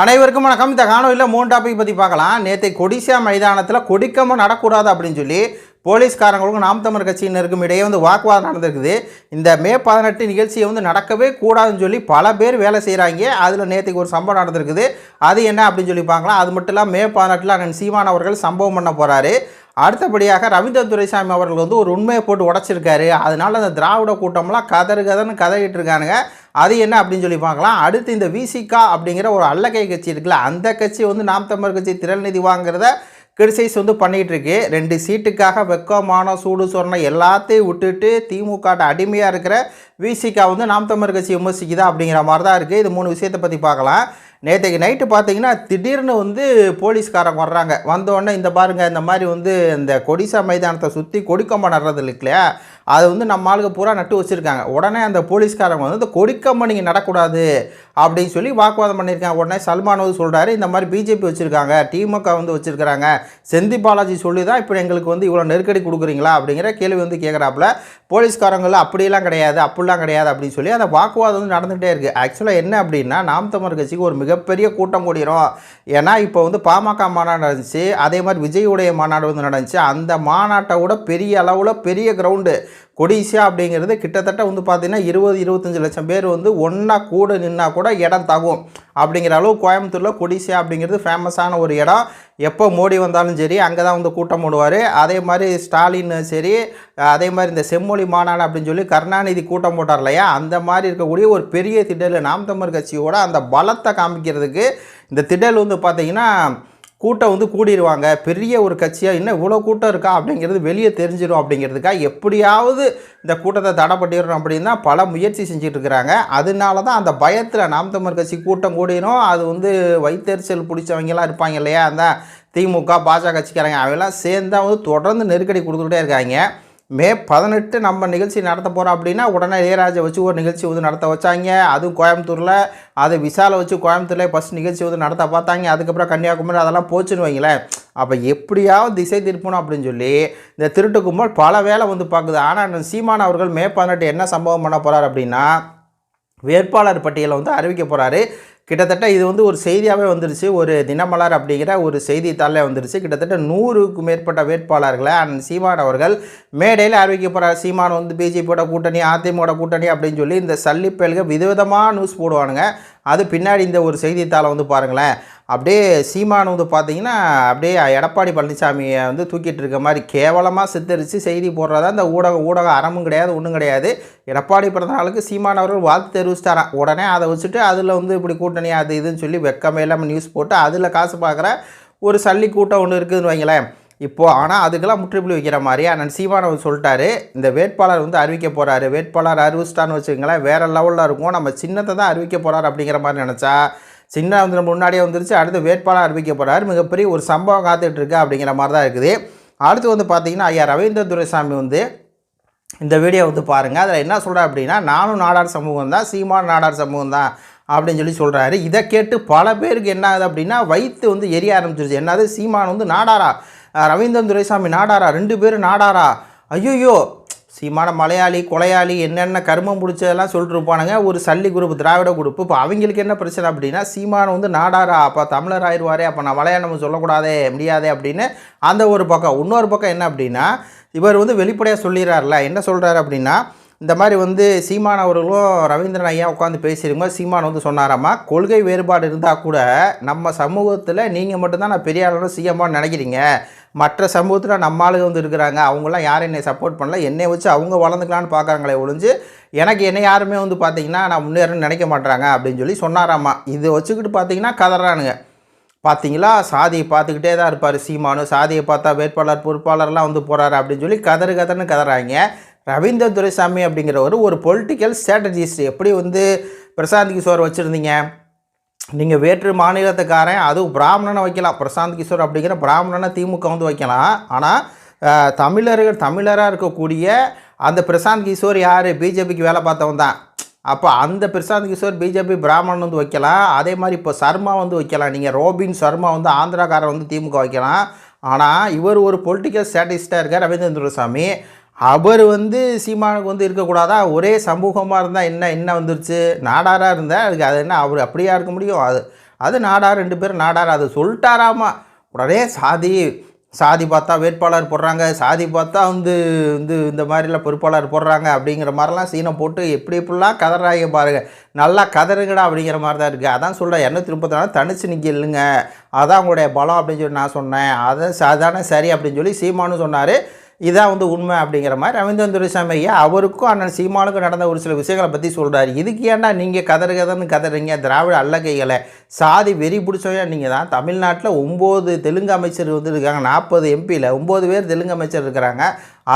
அனைவருக்கும் வணக்கம். இந்த காணொலியில் மூணு டாபிக் பற்றி பார்க்கலாம். நேற்று கொடிசா மைதானத்தில் கொடிக்கமும் நடக்கூடாது அப்படின்னு சொல்லி போலீஸ்காரங்களுக்கும் நாம் தமிழர் கட்சியினருக்கும் இடையே வந்து வாக்குவாதம் நடந்திருக்குது. இந்த மே பதினெட்டு நிகழ்ச்சியை வந்து நடக்கவே கூடாதுன்னு சொல்லி பல பேர் வேலை செய்கிறாங்க அதில் நேற்றுக்கு ஒரு சம்பவம் நடந்திருக்குது. அது என்ன அப்படின்னு சொல்லி பார்க்கலாம். அது மட்டும் இல்லாமல் மே பதினெட்டில் அண்ணன் சீமான் அவர்கள் சம்பவம் பண்ண போகிறாரு அடுத்தபடியாக ரவீந்திர துரைசாமி அவர்கள் வந்து ஒரு உண்மையை போட்டு உடச்சிருக்காரு. அதனால் அந்த திராவிட கூட்டம்லாம் கதறு கதன்னு கதறிட்டு இருக்கானுங்க. அது என்ன அப்படின்னு சொல்லி பார்க்கலாம். அடுத்து இந்த விசிகா அப்படிங்கிற ஒரு அல்லகை கட்சி இருக்குல்ல அந்த கட்சி வந்து நாம் தமிழர் கட்சி திரள் நிதி வாங்குறத கிரிசைஸ் வந்து பண்ணிகிட்டு இருக்கு. ரெண்டு சீட்டுக்காக வெக்கமான சூடு சொன்ன எல்லாத்தையும் விட்டுட்டு திமுக அடிமையாக இருக்கிற விசிகா வந்து நாம் தமிழர் கட்சி விமர்சிக்குதா அப்படிங்கிற மாதிரி தான் இருக்குது இது மூணு விஷயத்தை பற்றி பார்க்கலாம். நேற்றுக்கு நைட்டு பார்த்தீங்கன்னா திடீர்னு வந்து போலீஸ்காரங்க வர்றாங்க. வந்தோடனே இந்த பாருங்க இந்த மாதிரி வந்து இந்த கொடிசா மைதானத்தை சுற்றி கொடிக்கம்பம் நடுறது இருக்கு இல்லையா? அது வந்து நம்ம ஆளுக்கு பூரா நட்டு வச்சுருக்காங்க. உடனே அந்த போலீஸ்காரங்க வந்து இந்த கொடிக்கம்பம் நீங்கள் நடக்கூடாது. அப்படின்னு சொல்லி வாக்குவாதம் பண்ணியிருக்காங்க. உடனே சல்மான் வந்து சொல்கிறாரு இந்த மாதிரி பிஜேபி வச்சுருக்காங்க திமுக வந்து வச்சுருக்காங்க செந்தி பாலாஜி சொல்லி தான் இப்போ எங்களுக்கு வந்து இவ்வளோ நெருக்கடி கொடுக்குறீங்களா அப்படிங்கிற கேள்வி வந்து கேட்குறாப்புல போலீஸ்காரங்கள அப்படிலாம் கிடையாது அப்படிலாம் கிடையாது அப்படின்னு சொல்லி அந்த வாக்குவாதம் வந்து நடந்துகிட்டே இருக்குது ஆக்சுவலாக என்ன அப்படின்னா நாம் தமிழர் கட்சிக்கு ஒரு மிகப்பெரிய கூட்டம் கூடிரும். ஏன்னா இப்போ வந்து பாமக மாநாடு நடந்துச்சு அதே மாதிரி விஜயுடைய மாநாடு வந்து நடந்துச்சு. அந்த மாநாட்டை விட பெரிய அளவில் பெரிய கிரவுண்டு கொடிசியா அப்படிங்கிறது கிட்டத்தட்ட வந்து பார்த்தீங்கன்னா இருபது இருபத்தஞ்சி லட்சம் பேர் வந்து ஒன்றா கூட நின்னா கூட இடம் தகும். அப்படிங்கிற அளவு கோயம்புத்தூரில் கொடிசியா அப்படிங்கிறது ஃபேமஸான ஒரு இடம். எப்போ மோடி வந்தாலும் சரி அங்கே தான் வந்து கூட்டம் போடுவார். அதே மாதிரி ஸ்டாலின் சரி அதே மாதிரி இந்த செம்மொழி மாநாடு அப்படின்னு சொல்லி கருணாநிதி கூட்டம் போட்டார் இல்லையா? அந்த மாதிரி இருக்கக்கூடிய ஒரு பெரிய திடல் நாம் தமிழர் கட்சியோட அந்த பலத்தை காமிக்கிறதுக்கு இந்த திடல் வந்து பார்த்திங்கன்னா கூட்டம் வந்து கூடிடுவாங்க பெரிய ஒரு கட்சியாக இன்னும் இவ்வளோ கூட்டம் இருக்கா அப்படிங்கிறது வெளியே தெரிஞ்சிடும் அப்படிங்கிறதுக்காக எப்படியாவது இந்த கூட்டத்தை தடை பண்ணிடணும் அப்படின்னு தான் பல முயற்சி செஞ்சுட்டு இருக்கிறாங்க. அதனால தான் அந்த பயத்தில் நாம் தமிழ் கட்சி கூட்டம் கூடிரும். அது வந்து வைத்தறிச்சல் பிடிச்சவங்கலாம் இருப்பாங்க இல்லையா? அந்த திமுக பாஜக கட்சிக்காரங்க அவங்கெல்லாம் சேர்ந்தா வந்து தொடர்ந்து நெருக்கடி கொடுத்துக்கிட்டே இருக்காங்க. மே பதினெட்டு நம்ம நிகழ்ச்சி நடத்த போகிறோம் அப்படின்னா உடனே இளையராஜை வச்சு ஒரு நிகழ்ச்சி வந்து நடத்த வச்சாங்க. அதுவும் கோயம்புத்தூரில் அது விசாலை வச்சு கோயம்புத்தூரில் ஃபஸ்ட் நிகழ்ச்சி வந்து நடத்த பார்த்தாங்க. அதுக்கப்புறம் கன்னியாகுமரி அதெல்லாம் போச்சுன்னு வைங்களேன். அப்போ எப்படியாவது திசை திருப்பணும் அப்படின்னு சொல்லி இந்த திருட்டு கும்பல் பல வேலை வந்து பார்க்குது. ஆனால் சீமான் அவர்கள் மே பதினெட்டு என்ன சம்பவம் பண்ண போகிறார் அப்படின்னா வேட்பாளர் பட்டியலை வந்து அறிவிக்க போகிறாரு கிட்டத்தட்ட இது வந்து ஒரு செய்தியாகவே வந்துருச்சு. ஒரு தினமலர் அப்படிங்கிற ஒரு செய்தித்தாளில் வந்துருச்சு. கிட்டத்தட்ட நூறுக்கு மேற்பட்ட வேட்பாளர்களை அண்ட் சீமான் அவர்கள் மேடையில் அறிவிக்க போகிறார் சீமான் வந்து பிஜேபியோட கூட்டணி அதிமுக கூட்டணி அப்படின்னு சொல்லி இந்த சல்லிப்பயல்க விதவிதமாக நியூஸ் போடுவானுங்க. அது பின்னாடி இந்த ஒரு செய்தித்தாளை வந்து பாருங்களேன். அப்படியே சீமான் வந்து பார்த்தீங்கன்னா அப்படியே எடப்பாடி பழனிசாமியை வந்து தூக்கிட்டு இருக்க மாதிரி கேவலமாக சித்தரித்து செய்தி போடுறதா இந்த ஊடக ஊடக அறமும் கிடையாது ஒன்றும் கிடையாது. எடப்பாடி பிறந்தநாளுக்கு சீமான் அவர்கள் வாழ்த்து தெரிவிச்சிட்டாராம். உடனே அதை வச்சுட்டு அதில் வந்து இப்படி கூட்டணி அது இதுன்னு சொல்லி வெக்கமே இல்லாமல் நியூஸ் போட்டு அதில் காசு பார்க்குற ஒரு சல்லி கூட்டம் ஒன்று இருக்குதுன்னு வைங்களேன். இப்போது ஆனால் அதுக்கெல்லாம் முற்றுப்புள்ளி வைக்கிற மாதிரி அண்ணன் சீமான் அவர் சொல்லிட்டாரு. இந்த வேட்பாளர் வந்து அறிவிக்க போகிறாரு வேட்பாளர் அறிவிச்சிட்டான்னு வச்சுக்கோங்களேன் வேறு லெவலில் இருக்கும். நம்ம சின்னத்தை தான் அறிவிக்க போகிறார் அப்படிங்கிற மாதிரி நினச்சா சின்ன வந்து நம்ம முன்னாடியே வந்துருச்சு அடுத்து வேட்பாளர் அறிவிக்க போகிறாரு மிகப்பெரிய ஒரு சம்பவம் காத்துட்ருக்கு அப்படிங்கிற மாதிரி தான் இருக்குது. அடுத்து வந்து பார்த்தீங்கன்னா ஐயா ரவீந்திர துரைசாமி வந்து இந்த வீடியோ வந்து பாருங்கள் அதில் என்ன சொல்கிறேன் அப்படின்னா நானும் நாடார் சமூகம் தான் சீமான் நாடார் சமூகம் தான். அப்படின்னு சொல்லி சொல்கிறாரு இதை கேட்டு பல பேருக்கு என்ன ஆகுது அப்படின்னா வயிற்று வந்து எரிய ஆரம்பிச்சிருச்சு. என்னது? சீமான் வந்து நாடாரா? ரவீந்திரன் துரைசாமி நாடாரா? ரெண்டு பேரும் நாடாரா? ஐயோயோ! சீமான மலையாளி கொலையாளி என்னென்ன கருமம் பிடிச்சதெல்லாம் சொல்லிட்டு இருப்பானுங்க. ஒரு சல்லி குரூப் திராவிட குரூப். இப்போ அவங்களுக்கு என்ன பிரச்சனை அப்படின்னா சீமான் வந்து நாடாரா? அப்போ தமிழர் ஆயிடுவாரே. அப்போ நான் மலையாளம் சொல்லக்கூடாதே முடியாதே அப்படின்னு அந்த ஒரு பக்கம். இன்னொரு பக்கம் என்ன அப்படின்னா இவர் வந்து வெளிப்படையாக சொல்லிடுறாருல என்ன சொல்கிறாரு அப்படின்னா இந்த மாதிரி வந்து சீமான் அவர்களும் ரவீந்திரன் ஐயா உட்காந்து பேசியிருக்கும்போது சீமான் வந்து சொன்னாராம்மா கொள்கை வேறுபாடு இருந்தால் கூட நம்ம சமூகத்தில் நீங்கள் மட்டும்தான் நான் பெரிய அளவில் சிஎம்மான்னு நினைக்கிறீங்க. மற்ற சமூகத்தில் நம்ம ஆளுங்க வந்து இருக்கிறாங்க. அவங்களாம் யாரும் என்னை சப்போர்ட் பண்ணல. என்னை வச்சு அவங்க வளர்ந்துக்கலான்னு பார்க்குறாங்களே ஒழிஞ்சு எனக்கு என்ன யாருமே வந்து பார்த்தீங்கன்னா நான் முன்னேறன்னு நினைக்க மாட்றாங்க. அப்படின்னு சொல்லி சொன்னாராம்மா. இதை வச்சுக்கிட்டு பார்த்தீங்கன்னா கதறானுங்க. பார்த்தீங்களா சாதியை பார்த்துக்கிட்டே தான் இருப்பார் சீமானு. சாதியை பார்த்தா வேட்பாளர் பொறுப்பாளர்லாம் வந்து போகிறாரு அப்படின்னு சொல்லி கதறு கதர்னு கதறாங்க. ரவீந்திர துரைசாமி அப்படிங்கிறவர் ஒரு பொலிட்டிக்கல் ஸ்ட்ராட்டஜிஸ்ட் எப்படி வந்து பிரசாந்த் கிஷோர் வச்சுருந்தீங்க? நீங்கள் வேற்று மாநிலத்துக்காரன் அதுவும் பிராமணனை வைக்கலாம். பிரசாந்த் கிஷோர் அப்படிங்கிற பிராமணனை திமுக வந்து வைக்கலாம். ஆனால் தமிழர்கள் தமிழராக இருக்கக்கூடிய அந்த பிரசாந்த் கிஷோர் யார்? பிஜேபிக்கு வேலை பார்த்தவன் தான். அப்போ அந்த பிரசாந்த் கிஷோர் பிஜேபி பிராமணன் வந்து வைக்கலாம். அதே மாதிரி இப்போ சர்மா வந்து வைக்கலாம். நீங்கள் ரோபின் சர்மா வந்து ஆந்திராக்காரன் வந்து திமுக வைக்கலாம். ஆனால் இவர் ஒரு பொலிட்டிக்கல் ஸ்ட்ராட்டஜிஸ்டாக இருக்கார் ரவீந்திர துரைசாமி. அவர் வந்து சீமானுக்கு வந்து இருக்கக்கூடாதா? ஒரே சமூகமாக இருந்தால் என்ன என்ன வந்துருச்சு? நாடாராக இருந்தால் அதுக்கு அது என்ன அவர் அப்படியா இருக்க முடியும்? அது அது நாடார் ரெண்டு பேரும் நாடார். அது சொல்லிட்டாராமா? உடனே சாதி சாதி பார்த்தா வேட்பாளர் போடுறாங்க. சாதி பார்த்தா வந்து வந்து இந்த மாதிரிலாம் பொறுப்பாளர் போடுறாங்க அப்படிங்கிற மாதிரிலாம் சீனை போட்டு எப்படி எப்படிலாம் கதறாங்க பாருங்க. நல்லா கதறுங்கடா அப்படிங்கிற மாதிரி தான் இருக்குது அதான் சொல்கிறேன் என்ன முப்பத்தி நாலு தனிச்சு நிற்க இல்லைங்க. அதான் உங்களுடைய பலம் அப்படின்னு சொல்லி நான் சொன்னேன். அதை சாதாரண சரி அப்படின்னு சொல்லி சீமானு சொன்னார். இதான் வந்து உண்மை அப்படிங்கிற மாதிரி ரவீந்திரன் துரைசாமி ஐயா அவருக்கும் அண்ணன் சீமானுக்கும் நடந்த ஒரு சில விஷயங்களை பற்றி சொல்கிறாரு இதுக்கு ஏன்டா நீங்கள் கதறு கதன்னு கதறீங்க திராவிட அல்லகைகளை சாதி வெறி பிடிச்சவங்க நீங்கள் தான். தமிழ்நாட்டில் ஒம்பது தெலுங்கு அமைச்சர் வந்து இருக்காங்க நாற்பது எம்பியில் ஒம்பது பேர் தெலுங்கு அமைச்சர் இருக்கிறாங்க.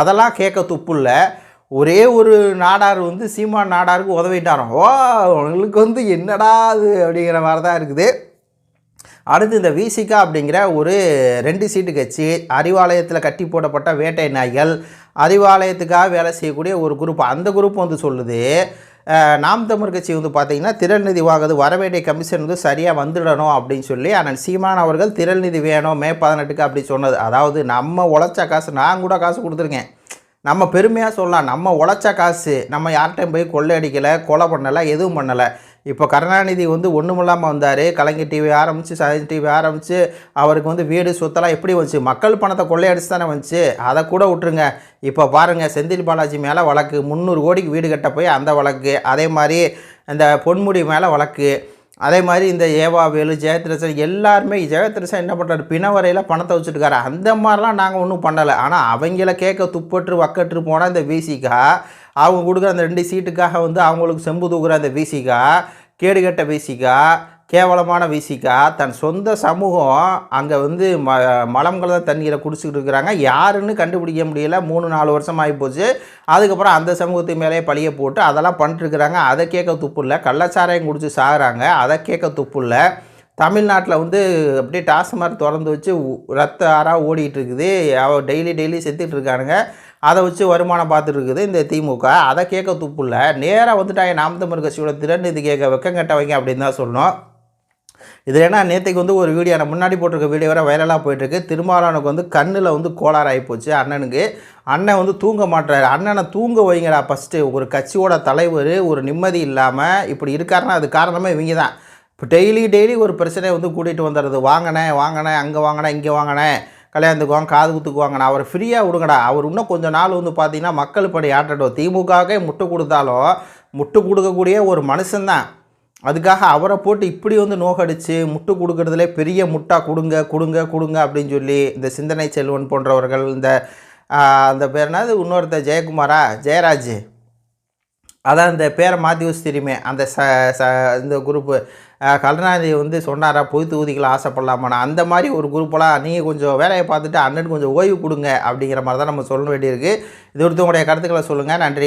அதெல்லாம் கேட்க துப்புல்ல ஒரே ஒரு நாடார் வந்து சீமான் நாடாருக்கு உதவிட்டாரோ ஓ உங்களுக்கு வந்து என்னடா அது அப்படிங்கிற மாதிரி தான் இருக்குது. அடுத்து இந்த விசிகா அப்படிங்கிற ஒரு ரெண்டு சீட்டு கட்சி அறிவாலயத்தில் கட்டி போடப்பட்ட வேட்டை நாய்கள் அறிவாலயத்துக்காக வேலை செய்யக்கூடிய ஒரு குரூப். அந்த குரூப் வந்து சொல்லுது நாம் தமிழ் கட்சி வந்து பார்த்திங்கன்னா திரள் வாங்குது வரவேண்டிய கமிஷன் வந்து சரியாக வந்துடணும் அப்படின்னு சொல்லி அண்ணன் சீமான் அவர்கள் திரள் வேணும் மே பதினெட்டுக்கு அப்படி சொன்னது. அதாவது நம்ம உழைச்ச காசு நான் கூட காசு கொடுத்துருக்கேன். நம்ம பெருமையாக சொல்லலாம் நம்ம உழைச்ச காசு நம்ம யார்கிட்டையும் போய் கொள்ளை அடிக்கலை கொலை பண்ணலை எதுவும் பண்ணலை. இப்போ கருணாநிதி வந்து ஒன்றும் இல்லாமல் வந்தார். கலைஞர் டிவி ஆரம்பித்து சதன் டிவி ஆரம்பித்து அவருக்கு வந்து வீடு சொத்தெல்லாம் எப்படி வந்துச்சு? மக்கள் பணத்தை கொள்ளையடிச்சு தானே வந்துச்சு. அதை கூட விட்டுருங்க. இப்போ பாருங்கள் செந்தில் பாலாஜி மேலே வழக்கு. முந்நூறு கோடிக்கு வீடு கட்ட போய் அந்த வழக்கு. அதே மாதிரி இந்த பொன்முடி மேலே வழக்கு. அதே மாதிரி இந்த ஏவாவேலு ஜெயத்ரசன் எல்லாருமே ஜெயத்ரசன் என்ன பண்ணுறாரு பிணவரையில் பணத்தை வச்சுட்டுருக்காரு. அந்த மாதிரிலாம் நாங்கள் ஒன்றும் பண்ணலை. ஆனால் அவங்கள கேட்க துப்பற்று வக்கற்று போனால் இந்த விசிகா அவங்க கொடுக்குற அந்த ரெண்டு சீட்டுக்காக வந்து அவங்களுக்கு செம்பு தூக்குற அந்த விசிகா கேடுகட்ட விசிகா கேவலமான விசிகா தன் சொந்த சமூகம் அங்கே வந்து ம மலம் கலந்த தண்ணீரை குடிச்சிக்கிட்டு இருக்கிறாங்க. யாருன்னு கண்டுபிடிக்க முடியல. மூணு நாலு வருஷம் ஆகிப்போச்சு அதுக்கப்புறம் அந்த சமூகத்து மேலே பழிய போட்டு அதெல்லாம் பண்ணிட்டுருக்குறாங்க அதை கேட்க துப்பு இல்லை. கள்ளச்சாராயம் குடிச்சு சாகுறாங்க. அதை கேட்க துப்பு இல்லை. தமிழ்நாட்டில் வந்து அப்படியே டாஸ்மாக் திறந்து வச்சு ரத்த ஆறாக ஓடிட்டு இருக்குது. டெய்லி டெய்லி செத்துட்டு இருக்கானுங்க. அதை வச்சு வருமானம் பார்த்துட்டு இருக்குது இந்த திமுக. அதை கேட்க துப்பு இல்லை நேராக வந்துட்டாங்க நாம் தமிழ் கட்சியோட திறன் இது கேட்க வெக்கம் கட்டவங்க அப்படின்னு தான் சொல்லணும். இது ஏன்னா நேற்றுக்கு வந்து ஒரு வீடியோ நான் முன்னாடி போட்டிருக்க வீடியோ வர வைரலாக போயிட்டுருக்கு. திருமாவளவனுக்கு வந்து கண்ணில் வந்து கோளாறு ஆகிப்போச்சு அண்ணனுக்கு. அண்ணன் வந்து தூங்க மாட்டுறாரு அண்ணனை தூங்க வைங்கடா ஃபஸ்ட்டு ஒரு கட்சியோட தலைவர் ஒரு நிம்மதி இல்லாமல் இப்படி இருக்காருன்னா அது காரணமே இவங்க தான். இப்போ டெய்லி டெய்லி ஒரு பிரச்சனையை வந்து கூட்டிகிட்டு வந்துடுறது. வாங்கினேன் வாங்கினேன் அங்கே வாங்கினேன் இங்கே வாங்கினேன். கல்யாணத்துக்குவாங்க காது குத்துக்குவாங்க நான் அவர் ஃப்ரீயாக விடுங்கடா. அவர் இன்னும் கொஞ்சம் நாள் வந்து பார்த்தீங்கன்னா மக்கள் படி ஆட்டட்டும் திமுகவே முட்டு கொடுத்தாலும் முட்டு கொடுக்கக்கூடிய ஒரு மனுஷன்தான். அதுக்காக அவரை போட்டு இப்படி வந்து நோகடிச்சு முட்டு கொடுக்கறதுலே பெரிய முட்டா கொடுங்க கொடுங்க கொடுங்க அப்படின்னு சொல்லி இந்த சிந்தனை செல்வன் போன்றவர்கள் இந்த அந்த பேர் என்னது? இன்னொருத்த ஜெயக்குமாரா? ஜெயராஜ். அதான் இந்த பேரை மாற்றி வச்சு தெரியுமே அந்த ச ச இந்த குரூப்பு கருணாநிதி வந்து சொன்னாரா பொது தொகுதிகளை ஆசைப்படலாமாண்ணா அந்த மாதிரி ஒரு குரூப்பெல்லாம் நீங்கள் கொஞ்சம் வேலையை பார்த்துட்டு அண்ணன் கொஞ்சம் ஓய்வு கொடுங்க அப்படிங்கிற மாதிரி தான் நம்ம சொல்ல வேண்டியிருக்கு. இது ஒருத்தவங்களுடைய கருத்துக்களை சொல்லுங்கள் நன்றி.